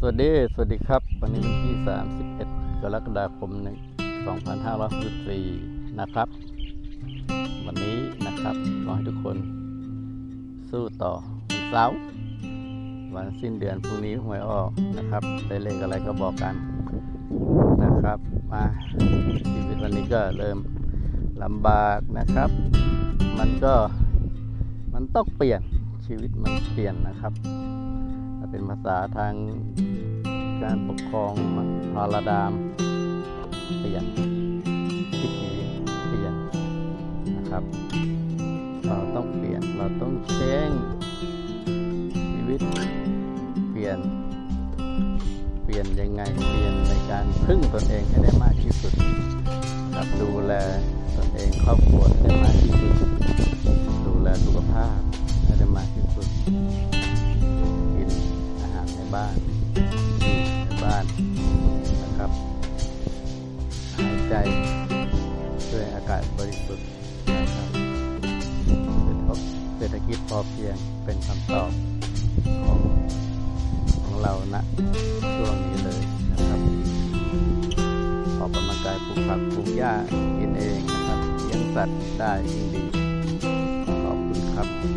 สวัสดี สวัสดีครับ วันนี้วันที่ 31 กรกฎาคม 2564 นะครับ วันนี้นะครับขอให้ทุกคนสู้ต่อวันเสาร์วันสิ้นเดือนพรุ่งนี้หวยออกนะครับ ได้เลขอะไรก็บอกกันนะครับ มาชีวิตวันนี้ก็เริ่มลำบากนะครับ มันก็มันต้องเปลี่ยนชีวิตมันเปลี่ยนนะครับเป็นภาษาทาง การปกครองพาราดามเปลี่ยนวิถีเปลี่ยนนะครับ เราต้องเปลี่ยนเราต้องเชงชีวิตเปลี่ยน เปลี่ยนยังไงเปลี่ยนในการพึ่งตนเองให้ได้มากที่สุดครับดูแลตนเองครอบครัวให้ได้มากที่สุด ดูแลสุขภาพานนะครับ หายใจด้วยอากาศบริสุทธิ์นะครับเศรษฐกิจพอเพียงเป็นคำตอบของของเราณช่วงนี้เลยนะครับ ออกกำลังกายปลูกผักปลูกหญ้ากินเองนะครับเลี้ยงสัตว์ได้ยิ่งดีขอบคุณครับ